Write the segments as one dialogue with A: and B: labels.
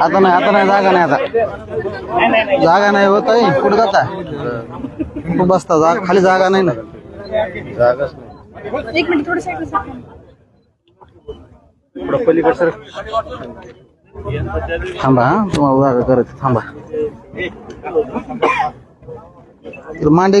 A: आता नाही आता नाही जागा नाही आता. जागा नाही होत आहे. कुठं जाता कुठं बसता? जागा खाली जागा नाही ना.
B: एक मिनिट थोडं साईड
A: थांबा हा. तुम्हाला जागा करायचं. थांबा. मांडी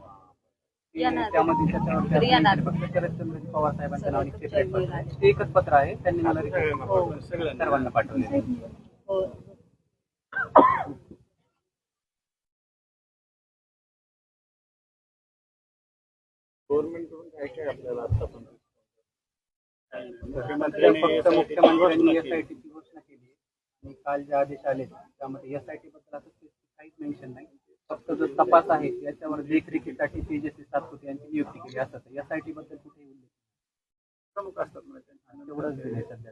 C: त्यामध्ये त्याच्यावर फक्त शरदचंद्र पवार साहेबांच्या नावाने सेपरेट पत्र आहे. ते एकच पत्र आहे त्यांनी मला सर्वांना पाठवले फक्त मुख्यमंत्र्यांनी एसआयटी ची घोषणा केली आहे. आणि काल जे आदेश आले त्यामध्ये एसआयटी बद्दल आता काहीच मेन्शन नाही. फक्त जो तपास आहे याच्यावर देखरेखीसाठी तेजस्वी सातपुते यांची नियुक्ती केली असतात एसआयटी बद्दल कुठेही उल्लेख नाही. प्रमुख असतात म्हणजे त्यांचे.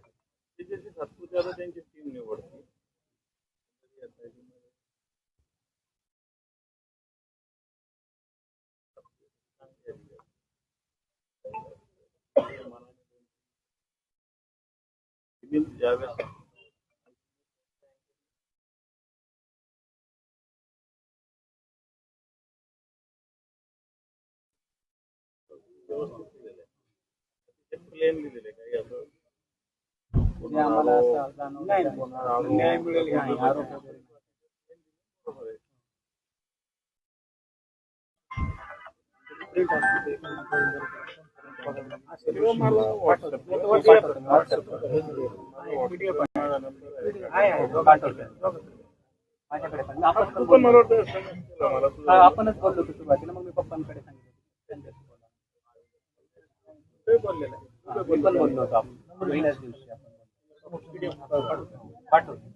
C: म्हणजे आम्हाला असं जाणवलं न्याय मिळेल नाही, आरोप वगैरे आहे, आहे, पाठवतो. माझ्याकडे पण आपण पण बोललो. हा, आपणच बोललो होतो सुरुवातीला मग मी पप्पांकडे सांगितलं. हा, मी पण बोललो होतो आपण. पहिल्याच दिवशी आपण पाठवतो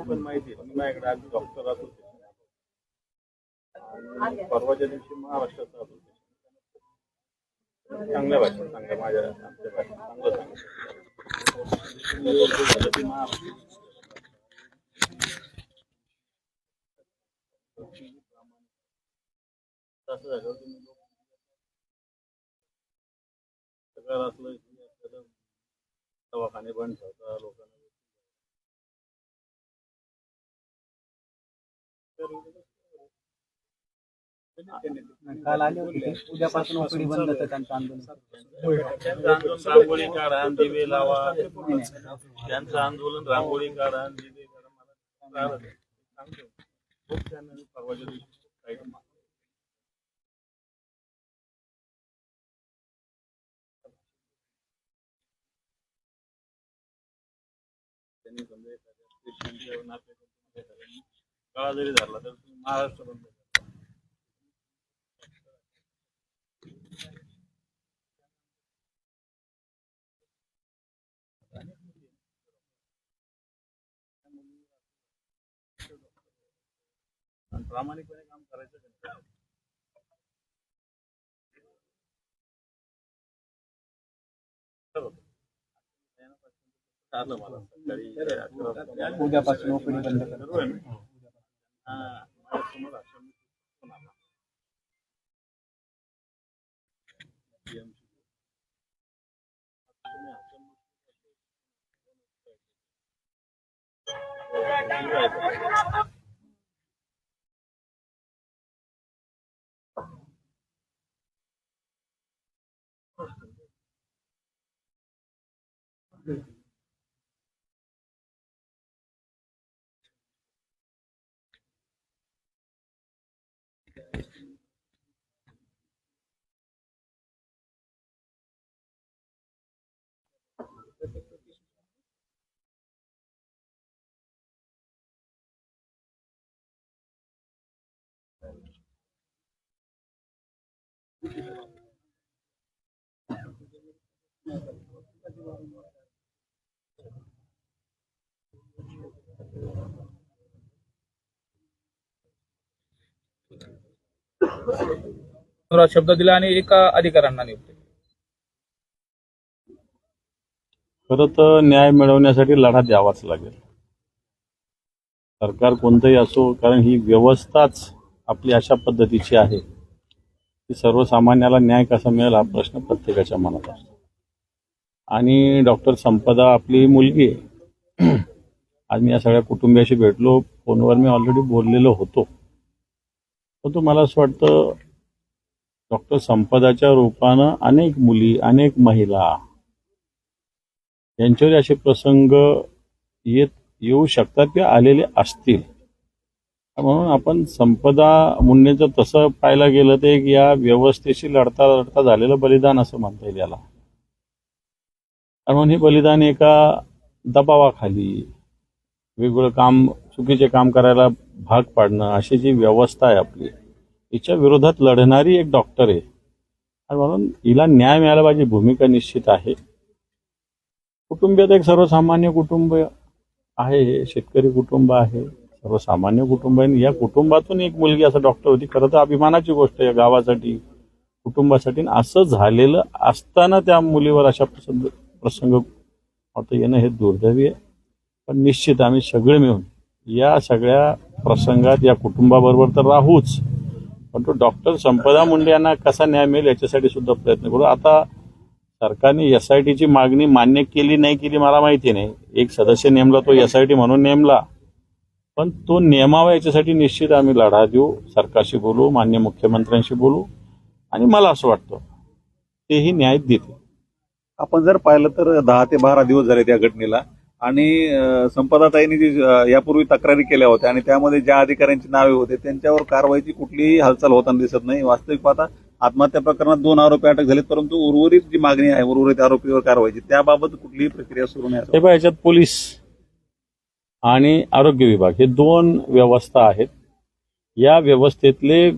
D: पण माहिती आहे. माझ्याकडे आज डॉक्टर आणि परवाच्या दिवशी महाराष्ट्राचा चांगल्या भाषेत चांगल्या माझ्या आमच्या भाषेत चांगलं सांगितलं झालं तुम्ही लोक सगळं असलं की आपल्याला दवाखाने बंद ठेवता लोकांना
C: काल आले होते उद्यापासून ओपीडी बंद त्यांचं आंदोलन
D: त्यांचं आंदोलन रांगोळी काढा दिवे लावा त्यांचं आंदोलन रांगोळी काढा दिवे काढा मला सांगतो. खूप त्यांना परवाच्या दिवशी त्यांनी समजा एखाद्या पेशंटच्या काळा जरी धरला तर महाराष्ट्र बंद प्रामाणिकपणे काम करायचं त्यांचं. आलं मला सकाळी अकरा वाजता.
C: उद्यापासून ओपीडी बंद करा
D: बरोबर आहे ना? हा, माझ्यासमोर आश्रम फोन आला. TMC. तुम्ही आश्रम
E: जोरात शब्द दिला आणि एका अधिकाऱ्यांना नियुक्ती
D: खरं तर न्याय मिळवण्यासाठी लढा द्यावाच लागेल. सरकार कोणतंही असो कारण ही व्यवस्थाच आपली अशा पद्धतीची आहे की सर्वसामान्याला न्याय कसा मिळेल हा प्रश्न प्रत्येकाच्या मनात असतो. आणि डॉक्टर संपदा आपली मुलगी आहे. आज मी या सगळ्या कुटुंबियाशी भेटलो. फोनवर मी ऑलरेडी बोललेलो होतो. परंतु मला असं वाटतं डॉक्टर संपदाच्या रूपानं अनेक मुली अनेक महिला यांच्यावर असे प्रसंग येत येऊ शकतात किंवा आलेले असतील. म्हणून आपण संपदा मुंडेचं तसं पाहायला गेलं ते एक या व्यवस्थेशी लढता लढता झालेलं बलिदान असं म्हणता येईल याला. आणि म्हणून हे बलिदान एका दबावाखाली वेगवेगळं काम चुकीचे काम करायला भाग पाडणं अशी जी व्यवस्था आहे आपली हिच्या विरोधात लढणारी एक डॉक्टर आहे. आणि म्हणून हिला न्याय मिळायला पाहिजे भूमिका निश्चित आहे. कुटुंबियात एक सर्वसामान्य कुटुंब आहे हे शेतकरी कुटुंब आहे सर्वसामान्य कुटुंब आहे. या कुटुंबातून एक मुलगी असं डॉक्टर होती खरं तर अभिमानाची गोष्ट आहे या गावासाठी कुटुंबासाठी. असं झालेलं असताना त्या मुलीवर अशा प्रसंग प्रसंग होतं येणं हे दुर्दैवी आहे. पण निश्चित आम्ही सगळे मिळून या सगळ्या प्रसंगात या कुटुंबाबरोबर तर राहूच. पण तो डॉक्टर संपदा मुंडे यांना कसा न्याय मिळेल याच्यासाठी सुद्धा प्रयत्न करू. आता सरकारने एस आय टीची मागणी मान्य केली नाही केली मला माहिती नाही. एक सदस्य नेमला तो एस आय टी म्हणून नेमला. पण तो नेमावा याच्यासाठी निश्चित आम्ही लढा देऊ. सरकारशी बोलू मान्य मुख्यमंत्र्यांशी बोलू. आणि मला असं वाटतं तेही न्याय देते
F: आपण जर पाहिलं तर दहा ते बारा दिवस झाले त्या घटनेला. आणि संपदाताईंनी जी यापूर्वी तक्रारी केल्या होत्या आणि त्यामध्ये ज्या अधिकाऱ्यांची नावे होते त्यांच्यावर कारवाईची कुठलीही हालचाल होताना दिसत नाही. वास्तविक पाहता आत्महत्या प्रकरणात दोन आरोपी अटक झालेत परंतु उर्वरित जी मागणी आहे उर्वरित आरोपीवर कारवाईची त्याबाबत कुठलीही प्रक्रिया सुरू नाही
D: याच्यात पोलीस आणि आरोग्य विभाग हे दोन व्यवस्था आहेत. या व्यवस्थेतले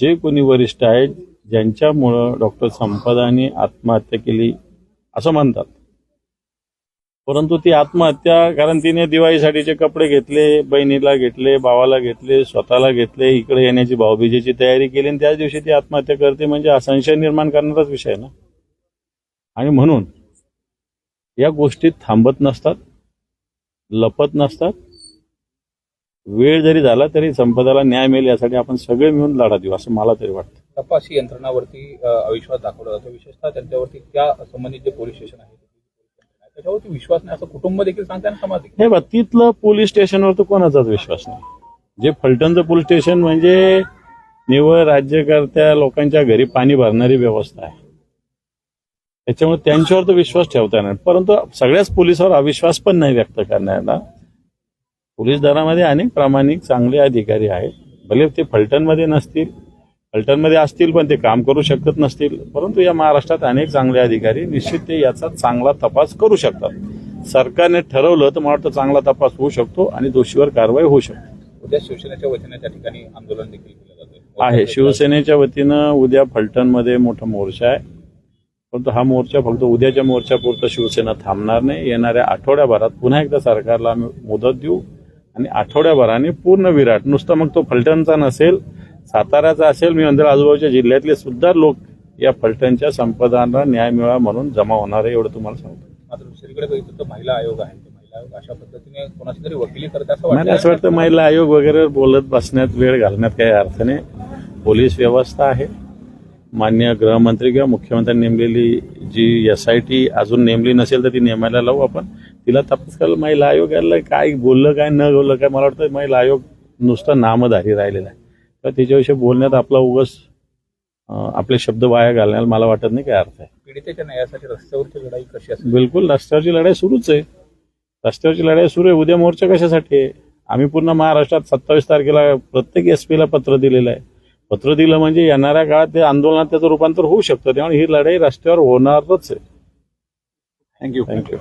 D: जे कोणी वरिष्ठ आहेत ज्यांच्यामुळं डॉक्टर संपदाने आत्महत्या केली असं म्हणतात. परंतु ती आत्महत्या कारण तिने दिवाळीसाठीचे कपडे घेतले बहिणीला घेतले भावाला घेतले स्वतःला घेतले इकडे येण्याची भाऊबीजेची तयारी केली आणि त्याच दिवशी ती आत्महत्या करते. म्हणजे हा संशय निर्माण करणाराच विषय आहे ना? आणि म्हणून या गोष्टी थांबत नसतात लपत नसतात. वेळ जरी झाला तरी संपदाला न्याय मिळेल यासाठी आपण सगळे मिळून लढा देऊ असं मला तरी वाटतं.
E: तपासी यंत्रणावरती अविश्वास दाखवला जातो. विशेषतः त्यांच्यावरती त्या संबंधित जे पोलीस स्टेशन आहे त्याच्यावरती विश्वास नाही असं कुटुंब देखील सांगते आणि समाज देखील.
D: बा तिथलं पोलीस स्टेशनवर तर कोणाचाच विश्वास नाही. जे फलटणचं पोलीस स्टेशन म्हणजे निव्वळ राज्यकर्त्या लोकांच्या घरी पाणी भरणारी व्यवस्था आहे. त्याच्यामुळे त्यांच्यावर तर विश्वास ठेवता येणार नाही. परंतु सगळ्याच पोलिसावर अविश्वास पण नाही व्यक्त करण्याला पोलीस दलामध्ये अनेक प्रामाणिक चांगले अधिकारी आहेत. भले ते फलटणमध्ये नसतील फलटणमध्ये असतील पण ते काम करू शकत नसतील. परंतु या महाराष्ट्रात अनेक चांगले अधिकारी निश्चित ते याचा चांगला तपास करू शकतात. सरकारने ठरवलं तर मला वाटतं चांगला तपास होऊ शकतो आणि दोषीवर कारवाई होऊ शकते.
E: उद्या शिवसेनेच्या वतीने त्या ठिकाणी आंदोलन देखील केलं जातं
D: आहे. शिवसेनेच्या वतीनं उद्या फलटणमध्ये मोठा मोर्चा आहे. परंतु हा मोर्चा फक्त उद्याच्या मोर्चापुरता शिवसेना थांबणार नाही. येणाऱ्या आठवड्याभरात पुन्हा एकदा सरकारला आम्ही मुदत देऊ आणि आठवड्याभराने पूर्ण विराट नुसतं मग तो फलटणचा नसेल साताऱ्याचा असेल मी म्हणतो आजूबाजूच्या जिल्ह्यातले सुद्धा लोक या फलटणच्या संपदांना न्याय मिळावा म्हणून जमा होणार आहे एवढं तुम्हाला सांगतो.
E: मात्र दुसरीकडे बघितलं तर महिला आयोग आहे. ते महिला आयोग अशा पद्धतीने कोणाची तरी वकिली करत असं
D: मला असं वाटतं महिला आयोग वगैरे बोलत बसण्यात वेळ घालण्यात काही अर्थ नाही. पोलीस व्यवस्था आहे. मान्य गृहमंत्री किंवा मुख्यमंत्र्यांनी नेमलेली जी एस आय टी अजून नेमली नसेल तर ती नेमायला लावू आपण. तिला तपास करायला महिला आयोग काय बोललं काय न बोललं काय मला वाटतं महिला आयोग नुसतं नामधारी राहिलेला आहे. तर त्याच्याविषयी बोलण्यात आपला उगस आपले शब्द वाया घालण्याला मला वाटत नाही काय अर्थ आहे.
E: पीडितेच्या न्यायासाठी रस्त्यावरची लढाई कशी असेल?
D: बिलकुल रस्त्यावरची लढाई सुरूच आहे. रस्त्यावरची लढाई सुरू आहे उद्या मोर्चा कशासाठी आहे? आम्ही पूर्ण महाराष्ट्रात सत्तावीस तारखेला प्रत्येक एस पीला पत्र दिलेलं आहे. पत्र दिलं म्हणजे येणाऱ्या काळात ते आंदोलनात त्याचं रूपांतर होऊ शकतं त्यामुळे ही लढाई रस्त्यावर होणारच आहे. Thank you thank you